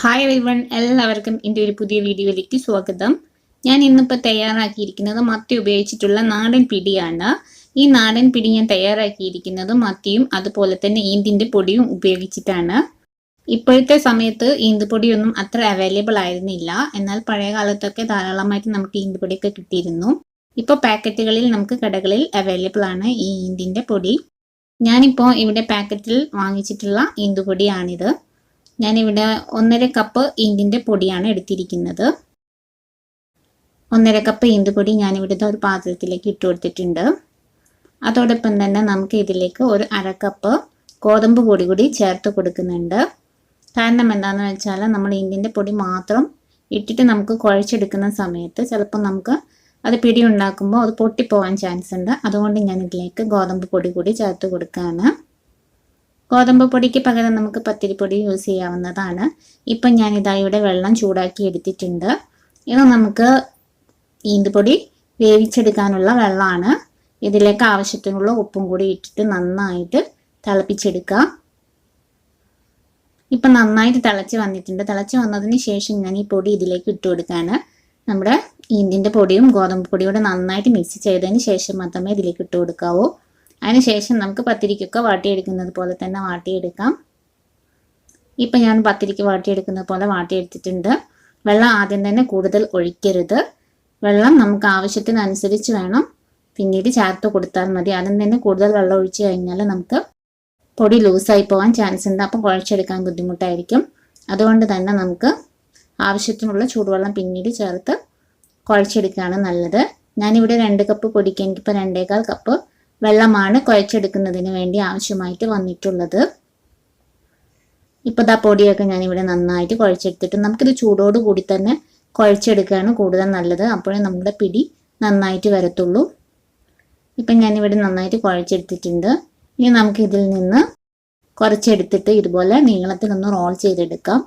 Hi everyone എല്ലാവർക്കും എന്റെ ഒരു പുതിയ വീഡിയോയിലേക്ക് സ്വാഗതം. ഞാൻ ഇന്നിപ്പോൾ തയ്യാറാക്കിയിരിക്കുന്നത് മത്തി ഉപയോഗിച്ചിട്ടുള്ള നാടൻ പിടിയാണ്. ഈ നാടൻ പിടി ഞാൻ തയ്യാറാക്കിയിരിക്കുന്നത് മത്തിയും അതുപോലെ തന്നെ ഈന്തിന്റെ പൊടിയും ഉപയോഗിച്ചിട്ടാണ്. ഇപ്പോഴത്തെ സമയത്ത് ഈന്തുപൊടിയൊന്നും അത്ര അവൈലബിൾ ആയിരുന്നില്ല. എന്നാൽ പഴയ കാലത്തൊക്കെ ധാരാളമായിട്ട് നമുക്ക് ഈന്തുപൊടിയൊക്കെ കിട്ടിയിരുന്നു. ഇപ്പോൾ പാക്കറ്റുകളിൽ നമുക്ക് കടകളിൽ അവൈലബിൾ ആണ് ഈ ഈന്തിന്റെ പൊടി. ഞാനിപ്പോൾ ഇവിടെ പാക്കറ്റിൽ വാങ്ങിച്ചിട്ടുള്ള ഈന്തുപൊടിയാണിത് ഞാനിവിടെ ഒന്നര കപ്പ് ഇഞ്ചിന്റെ പൊടിയാണ് എടുത്തിരിക്കുന്നത്. ഒന്നര കപ്പ് ഈന്തുപൊടി ഞാനിവിടുത്തെ ഒരു പാത്രത്തിലേക്ക് ഇട്ട് കൊടുത്തിട്ടുണ്ട്. അതോടൊപ്പം തന്നെ നമുക്ക് ഇതിലേക്ക് ഒരു അര കപ്പ് ഗോതമ്പ് പൊടി കൂടി ചേർത്ത് കൊടുക്കുന്നുണ്ട്. കാരണം എന്താണെന്ന് വെച്ചാൽ നമ്മൾ ഈന്തിന്റെ പൊടി മാത്രം ഇട്ടിട്ട് നമുക്ക് കുഴച്ചെടുക്കുന്ന സമയത്ത് ചിലപ്പോൾ നമുക്ക് അത് പിടി ഉണ്ടാക്കുമ്പോൾ അത് പൊട്ടിപ്പോകാൻ ചാൻസ് ഉണ്ട്. അതുകൊണ്ട് ഞാൻ ഇതിലേക്ക് ഗോതമ്പ് പൊടി കൂടി ചേർത്ത് കൊടുക്കുകയാണ് ഗോതമ്പ് പൊടിക്ക് പകരം നമുക്ക് പത്തിരിപ്പൊടി യൂസ് ചെയ്യാവുന്നതാണ്. ഇപ്പം ഞാൻ ഇതാ ഇവിടെ വെള്ളം ചൂടാക്കി എടുത്തിട്ടുണ്ട്. ഇത് നമുക്ക് ഈന്തുപൊടി വേവിച്ചെടുക്കാനുള്ള വെള്ളമാണ്. ഇതിലേക്ക് ആവശ്യത്തിനുള്ള ഉപ്പും കൂടി ഇട്ടിട്ട് നന്നായിട്ട് തിളപ്പിച്ചെടുക്കുക ഇപ്പം നന്നായിട്ട് തിളച്ച് വന്നിട്ടുണ്ട്. തിളച്ച് വന്നതിന് ശേഷം ഞാൻ ഈ പൊടി ഇതിലേക്ക് ഇട്ട് കൊടുക്കുകയാണ് നമ്മുടെ ഈന്തിന്റെ പൊടിയും ഗോതമ്പ് പൊടിയും കൂടെ നന്നായിട്ട് മിക്സ് ചെയ്തതിന് ശേഷം മാത്രമേ ഇതിലേക്ക് ഇട്ട് കൊടുക്കാവൂ. അതിനുശേഷം നമുക്ക് പത്തിരിക്കൊക്കെ വാട്ടിയെടുക്കുന്നത് പോലെ തന്നെ വാട്ടിയെടുക്കാം. ഇപ്പം ഞാൻ പത്തിരിക്ക് വാട്ടിയെടുക്കുന്നത് പോലെ വാട്ടിയെടുത്തിട്ടുണ്ട്. വെള്ളം ആദ്യം തന്നെ കൂടുതൽ ഒഴിക്കരുത്. വെള്ളം നമുക്ക് ആവശ്യത്തിനനുസരിച്ച് വേണം. പിന്നീട് ചേർത്ത് കൊടുത്താൽ മതി. ആദ്യം തന്നെ കൂടുതൽ വെള്ളം ഒഴിച്ചു കഴിഞ്ഞാൽ നമുക്ക് പൊടി ലൂസായി പോകാൻ ചാൻസ് ഉണ്ട്. അപ്പം കുഴച്ചെടുക്കാൻ ബുദ്ധിമുട്ടായിരിക്കും. അതുകൊണ്ട് തന്നെ നമുക്ക് ആവശ്യത്തിനുള്ള ചൂടുവെള്ളം പിന്നീട് ചേർത്ത് കുഴച്ചെടുക്കുകയാണ് നല്ലത്. ഞാനിവിടെ രണ്ട് കപ്പ് പൊടിക്ക് എനിക്കിപ്പോൾ രണ്ടേകാൽ കപ്പ് വെള്ളമാണ് കുഴച്ചെടുക്കുന്നതിന് വേണ്ടി ആവശ്യമായിട്ട് വന്നിട്ടുള്ളത്. ഇപ്പോൾ ദാ പൊടിയൊക്കെ ഞാനിവിടെ നന്നായിട്ട് കുഴച്ചെടുത്തിട്ട് നമുക്കിത് ചൂടോട് കൂടി തന്നെ കുഴച്ചെടുക്കുകയാണ് കൂടുതൽ നല്ലത്. അപ്പോഴേ നമ്മുടെ പിടി നന്നായിട്ട് വരത്തുള്ളൂ. ഇപ്പം ഞാനിവിടെ നന്നായിട്ട് കുഴച്ചെടുത്തിട്ടുണ്ട്. ഇനി നമുക്ക് ഇതിൽ നിന്ന് കുറച്ചെടുത്തിട്ട് ഇതുപോലെ നീളത്തിൽ ഒന്ന് റോൾ ചെയ്തെടുക്കാം.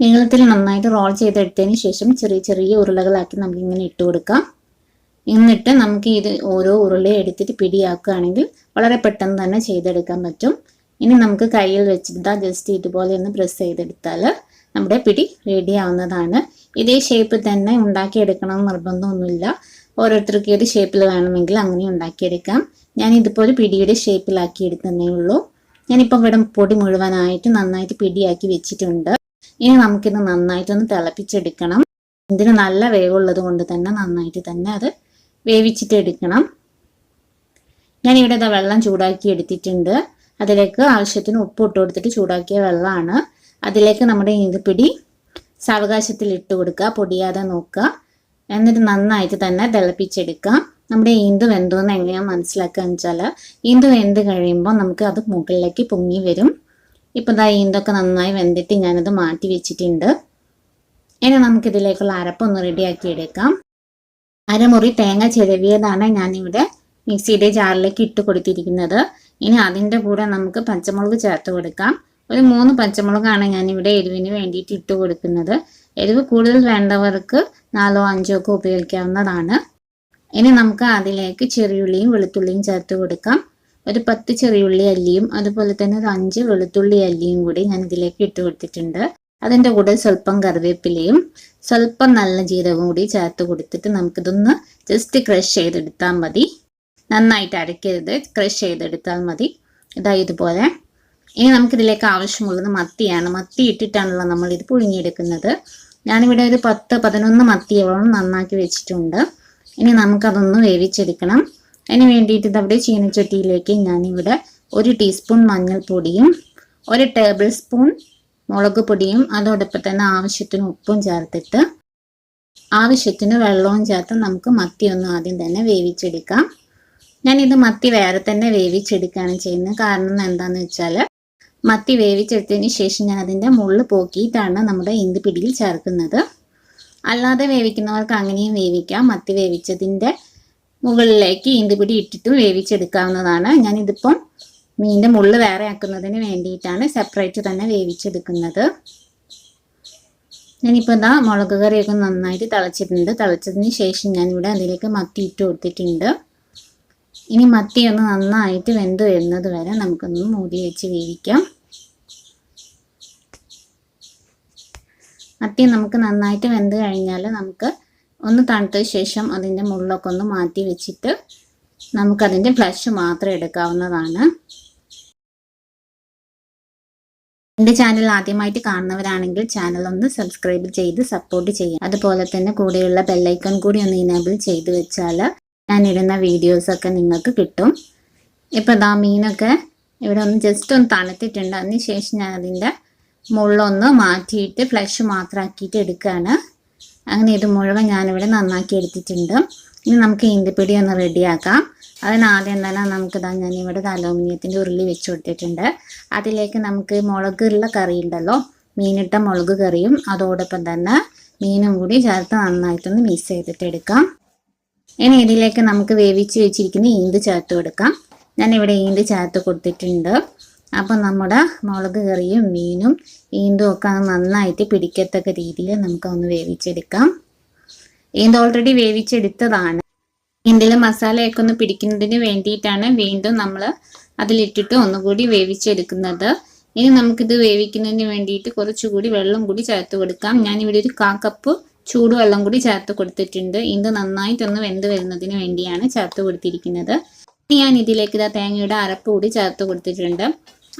നീളത്തിൽ നന്നായിട്ട് റോൾ ചെയ്തെടുത്തതിന് ശേഷം ചെറിയ ചെറിയ ഉരുളകളാക്കി നമുക്കിങ്ങനെ ഇട്ട് കൊടുക്കാം എന്നിട്ട് നമുക്ക് ഇത് ഓരോ ഉരുളയും എടുത്തിട്ട് പിടിയാക്കുകയാണെങ്കിൽ വളരെ പെട്ടെന്ന് തന്നെ ചെയ്തെടുക്കാൻ പറ്റും. ഇനി നമുക്ക് കയ്യിൽ വെച്ചിട്ട് ജസ്റ്റ് ഇതുപോലെ ഒന്ന് പ്രസ് ചെയ്തെടുത്താൽ നമ്മുടെ പിടി റെഡി ആവുന്നതാണ്. ഇതേ ഷേപ്പ് തന്നെ ഉണ്ടാക്കിയെടുക്കണം എന്ന് നിർബന്ധമൊന്നുമില്ല. ഓരോരുത്തർക്ക് ഏത് ഷേപ്പിൽ വേണമെങ്കിൽ അങ്ങനെ ഉണ്ടാക്കിയെടുക്കാം. ഞാൻ ഇതുപോലെ പിടിയുടെ ഷേപ്പിലാക്കി എടുത്തതേ ഉള്ളൂ. ഞാനിപ്പോൾ ഇവിടെ പൊടി മുഴുവനായിട്ട് നന്നായിട്ട് പിടിയാക്കി വെച്ചിട്ടുണ്ട്. ഇനി നമുക്കിത് നന്നായിട്ടൊന്ന് തിളപ്പിച്ചെടുക്കണം. ഇതിന് നല്ല വേവുള്ളത് കൊണ്ട് തന്നെ നന്നായിട്ട് തന്നെ അത് വേവിച്ചിട്ട് എടുക്കണം. ഞാനിവിടെ ഇതാ വെള്ളം ചൂടാക്കി എടുത്തിട്ടുണ്ട്. അതിലേക്ക് ആവശ്യത്തിന് ഉപ്പ് ഇട്ട് കൊടുത്തിട്ട് ചൂടാക്കിയ വെള്ളമാണ്. അതിലേക്ക് നമ്മുടെ ഈന്തപ്പിടി സാവകാശത്തിൽ ഇട്ട് കൊടുക്കുക. പൊടിയാതെ നോക്കുക. എന്നിട്ട് നന്നായിട്ട് തന്നെ തിളപ്പിച്ചെടുക്കുക. നമ്മുടെ ഈന്ത് വെന്തോന്ന് എങ്ങനെയാണ് മനസ്സിലാക്കുക വെച്ചാൽ ഈന്ത് വെന്ത് കഴിയുമ്പോൾ നമുക്ക് അത് മുകളിലേക്ക് പൊങ്ങി വരും. ഇപ്പോൾ ഇതാ ഈന്തൊക്കെ നന്നായി വെന്തിട്ട് ഞാനത് മാറ്റി വെച്ചിട്ടുണ്ട്. ഇനി നമുക്കിതിലേക്കുള്ള അരപ്പൊന്ന് റെഡിയാക്കി എടുക്കാം. അരമുറി തേങ്ങ ചിരവിയതാണ് ഞാനിവിടെ മിക്സിയുടെ ജാറിലേക്ക് ഇട്ട് കൊടുത്തിരിക്കുന്നത്. ഇനി അതിന്റെ കൂടെ നമുക്ക് പച്ചമുളക് ചേർത്ത് കൊടുക്കാം. ഒരു മൂന്ന് പച്ചമുളകാണ് ഞാനിവിടെ എരിവിന് വേണ്ടിയിട്ട് ഇട്ട് കൊടുക്കുന്നത്. എരിവ് കൂടുതൽ വേണ്ടവർക്ക് നാലോ അഞ്ചോ ഒക്കെ ഉപയോഗിക്കാവുന്നതാണ്. ഇനി നമുക്ക് അതിലേക്ക് ചെറിയുള്ളിയും വെളുത്തുള്ളിയും ചേർത്ത് കൊടുക്കാം. ഒരു പത്ത് ചെറിയുള്ളി അല്ലിയും അതുപോലെ തന്നെ ഒരു അഞ്ച് വെളുത്തുള്ളി അല്ലിയും കൂടി ഞാൻ ഇതിലേക്ക് ഇട്ട് കൊടുത്തിട്ടുണ്ട്. അതിന്റെ കൂടെ സ്വല്പം കറിവേപ്പിലയും സ്വല്പം നല്ല ജീരകവും കൂടി ചേർത്ത് കൊടുത്തിട്ട് നമുക്കിതൊന്ന് ജസ്റ്റ് ക്രഷ് ചെയ്തെടുത്താൽ മതി. നന്നായിട്ട് അരയ്ക്കരുത് ക്രഷ് ചെയ്തെടുത്താൽ മതി. ഇതായി ഇതുപോലെ. ഇനി നമുക്കിതിലേക്ക് ആവശ്യമുള്ളത് മത്തിയാണ്. മത്തി ഇട്ടിട്ടാണല്ലോ നമ്മൾ ഇത് പുഴുങ്ങിയെടുക്കുന്നത്. ഞാനിവിടെ ഒരു പത്ത് പതിനൊന്ന് മത്തിയോളം നന്നാക്കി വെച്ചിട്ടുണ്ട്. ഇനി നമുക്കതൊന്ന് വേവിച്ചെടുക്കണം. അതിന് വേണ്ടിയിട്ട് ഇതവിടെ ചീനച്ചട്ടിയിലേക്ക് ഞാനിവിടെ ഒരു ടീസ്പൂൺ മഞ്ഞൾപ്പൊടിയും ഒരു ടേബിൾ സ്പൂൺ മുളക് പൊടിയും അതോടൊപ്പം തന്നെ ആവശ്യത്തിന് ഉപ്പും ചേർത്തിട്ട് ആവശ്യത്തിന് വെള്ളവും ചേർത്ത് നമുക്ക് മത്തി ഒന്ന് ആദ്യം തന്നെ വേവിച്ചെടുക്കാം. ഞാനിത് മത്തി വേറെ തന്നെ വേവിച്ചെടുക്കുകയാണ് ചെയ്യുന്നത്. കാരണം എന്താണെന്ന് വെച്ചാൽ മത്തി വേവിച്ചെടുത്തതിന് ശേഷം ഞാൻ അതിന്റെ മുള്ള് പോക്കിയിട്ടാണ് നമ്മുടെ ഇന്ത് പിടിയിൽ ചേർക്കുന്നത്. അല്ലാതെ വേവിക്കുന്നവർക്ക് അങ്ങനെയും വേവിക്കാം. മത്തി വേവിച്ചതിന്റെ മുകളിലേക്ക് ഈന്തുപിടി ഇട്ടിട്ടും വേവിച്ചെടുക്കാവുന്നതാണ്. ഞാനിതിപ്പം മീന്റെ മുള്ള് വേറെ ആക്കുന്നതിന് വേണ്ടിയിട്ടാണ് സെപ്പറേറ്റ് തന്നെ വേവിച്ചെടുക്കുന്നത്. ഞാനിപ്പോൾ എന്താ മുളക് കറിയൊക്കെ നന്നായിട്ട് തിളച്ചിട്ടുണ്ട്. തിളച്ചതിന് ശേഷം ഞാനിവിടെ അതിലേക്ക് മത്തി ഇട്ട് കൊടുത്തിട്ടുണ്ട്. ഇനി മത്തി ഒന്ന് നന്നായിട്ട് വെന്ത് വരുന്നത് വരെ നമുക്കൊന്ന് മൂടി വെച്ച് വേവിക്കാം. മത്തി നമുക്ക് നന്നായിട്ട് വെന്ത് കഴിഞ്ഞാൽ നമുക്ക് ഒന്ന് തണുത്ത ശേഷം അതിന്റെ മുള്ളൊക്കെ ഒന്ന് മാറ്റി വെച്ചിട്ട് നമുക്കതിന്റെ ഫ്ലഷ് മാത്രം എടുക്കാവുന്നതാണ്. എന്റെ ചാനൽ ആദ്യമായിട്ട് കാണുന്നവരാണെങ്കിൽ ചാനൽ ഒന്ന് സബ്സ്ക്രൈബ് ചെയ്ത് സപ്പോർട്ട് ചെയ്യാം അതുപോലെ തന്നെ കൂടെയുള്ള ബെല്ലൈക്കൺ കൂടി ഒന്ന് ഇനേബിൾ ചെയ്ത് വെച്ചാൽ ഞാൻ ഇടുന്ന വീഡിയോസൊക്കെ നിങ്ങൾക്ക് കിട്ടും. ഇപ്പോൾ ദാ മീനൊക്കെ ഇവിടെ ഒന്ന് ജസ്റ്റ് ഒന്ന് തണുത്തിട്ടുണ്ട്. അതിന് ശേഷം ഞാൻ അതിന്റെ മുള്ളൊന്ന് മാറ്റിയിട്ട് ഫ്ലഷ് മാത്രമാക്കിയിട്ട് എടുക്കുകയാണ് അങ്ങനെ ഇത് മുഴുവൻ ഞാനിവിടെ നന്നാക്കി എടുത്തിട്ടുണ്ട്. ഇനി നമുക്ക് ഈന്തപ്പിടി ഒന്ന് റെഡിയാക്കാം. അതിനാദ്യം തന്നെ നമുക്ക് ഇതാ ഞാൻ ഇവിടെ അലൂമിനിയത്തിന്റെ ഉരുളി വെച്ച് കൊടുത്തിട്ടുണ്ട്. അതിലേക്ക് നമുക്ക് മുളകുള്ള കറി ഉണ്ടല്ലോ മീനിട്ട മുളക് കറിയും അതോടൊപ്പം തന്നെ മീനും കൂടി ചേർത്ത് നന്നായിട്ടൊന്ന് മിക്സ് ചെയ്തിട്ട് എടുക്കാം. ഇനി ഇതിലേക്ക് നമുക്ക് വേവിച്ച് വെച്ചിരിക്കുന്ന ഈന്ത് ചേർത്ത് കൊടുക്കാം. ഞാൻ ഇവിടെ ഈന്ത് ചേർത്ത് കൊടുത്തിട്ടുണ്ട്. അപ്പം നമ്മുടെ മുളക് കറിയും മീനും ഈന്തും ഒക്കെ നന്നായിട്ട് പിടിക്കത്തക്ക രീതിയിൽ നമുക്കൊന്ന് വേവിച്ചെടുക്കാം. ഈന്ത് ഓൾറെഡി വേവിച്ചെടുത്തതാണ്. ഇതിൽ മസാലയൊക്കെ ഒന്ന് പിടിക്കുന്നതിന് വേണ്ടിയിട്ടാണ് വീണ്ടും നമ്മൾ അതിലിട്ടിട്ട് ഒന്നുകൂടി വേവിച്ചെടുക്കുന്നത്. ഇനി നമുക്കിത് വേവിക്കുന്നതിന് വേണ്ടിയിട്ട് കുറച്ചുകൂടി വെള്ളം കൂടി ചേർത്ത് കൊടുക്കാം. ഞാനിവിടെ ഒരു കാ കപ്പ് ചൂടുവെള്ളം കൂടി ചേർത്ത് കൊടുത്തിട്ടുണ്ട്. ഇത് നന്നായിട്ടൊന്ന് വെന്ത് വരുന്നതിന് വേണ്ടിയാണ് ചേർത്ത് കൊടുത്തിരിക്കുന്നത്. ഇനി ഞാൻ ഇതിലേക്ക് ഇതാ തേങ്ങയുടെ അരപ്പ് കൂടി ചേർത്ത് കൊടുത്തിട്ടുണ്ട്.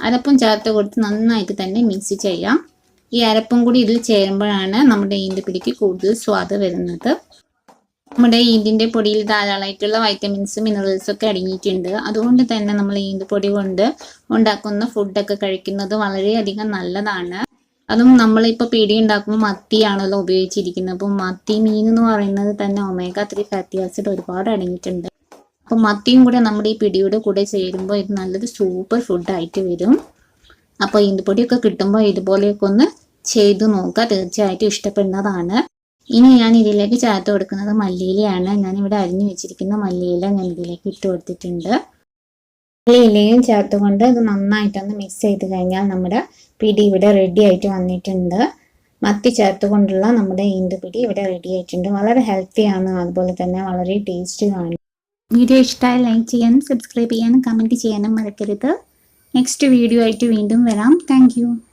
അരപ്പും ചേർത്ത് കൊടുത്ത് നന്നായിട്ട് തന്നെ മിക്സ് ചെയ്യാം. ഈ അരപ്പും കൂടി ഇതിൽ ചേരുമ്പോഴാണ് നമ്മുടെ ഈന്തപ്പിടിക്ക് കൂടുതൽ സ്വാദ് വരുന്നത്. നമ്മുടെ ഈന്തിന്റെ പൊടിയിൽ ധാരാളമായിട്ടുള്ള വൈറ്റമിൻസ് മിനറൽസും ഒക്കെ അടങ്ങിയിട്ടുണ്ട്. അതുകൊണ്ട് തന്നെ നമ്മൾ ഈന്തപ്പൊടി കൊണ്ട് ഉണ്ടാക്കുന്ന ഫുഡൊക്കെ കഴിക്കുന്നത് വളരെയധികം നല്ലതാണ്. അതും നമ്മളിപ്പോൾ പിടി ഉണ്ടാക്കുമ്പോൾ മത്തിയാണല്ലോ ഉപയോഗിച്ചിരിക്കുന്നത്. അപ്പോൾ മത്തി മീൻ എന്ന് പറയുന്നത് തന്നെ ഒമേഗ ത്രീ ഫാറ്റി ആസിഡ് ഒരുപാട് അടങ്ങിയിട്ടുണ്ട്. അപ്പോൾ മത്തിയും കൂടെ നമ്മുടെ ഈ പിടിയുടെ കൂടെ ചേരുമ്പോൾ ഇത് നല്ലൊരു സൂപ്പർ ഫുഡായിട്ട് വരും. അപ്പോൾ ഈന്തപ്പൊടിയൊക്കെ കിട്ടുമ്പോൾ ഇതുപോലെയൊക്കെ ഒന്ന് ചെയ്തു നോക്കുക. തീർച്ചയായിട്ടും ഇഷ്ടപ്പെടുന്നതാണ്. ഇനി ഞാൻ ഇതിലേക്ക് ചേർത്ത് കൊടുക്കുന്നത് മല്ലിയിലയാണ്. ഞാനിവിടെ അരിഞ്ഞു വെച്ചിരിക്കുന്ന മല്ലിയില ഞാൻ ഇതിലേക്ക് ഇട്ട് കൊടുത്തിട്ടുണ്ട്. മല്ലിയിലയും ചേർത്തുകൊണ്ട് ഇത് നന്നായിട്ടൊന്ന് മിക്സ് ചെയ്ത് കഴിഞ്ഞാൽ നമ്മുടെ പിടി ഇവിടെ റെഡി ആയിട്ട് വന്നിട്ടുണ്ട്. മത്തി ചേർത്തുകൊണ്ടുള്ള നമ്മുടെ ഈന്തുപിടി ഇവിടെ റെഡി ആയിട്ടുണ്ട്. വളരെ ഹെൽത്തിയാണ് അതുപോലെ തന്നെ വളരെ ടേസ്റ്റിയാണ് വീഡിയോ ഇഷ്ടമായി ലൈക്ക് ചെയ്യാനും സബ്സ്ക്രൈബ് ചെയ്യാനും കമന്റ് ചെയ്യാനും മറക്കരുത്. നെക്സ്റ്റ് വീഡിയോ ആയിട്ട് വീണ്ടും വരാം. താങ്ക്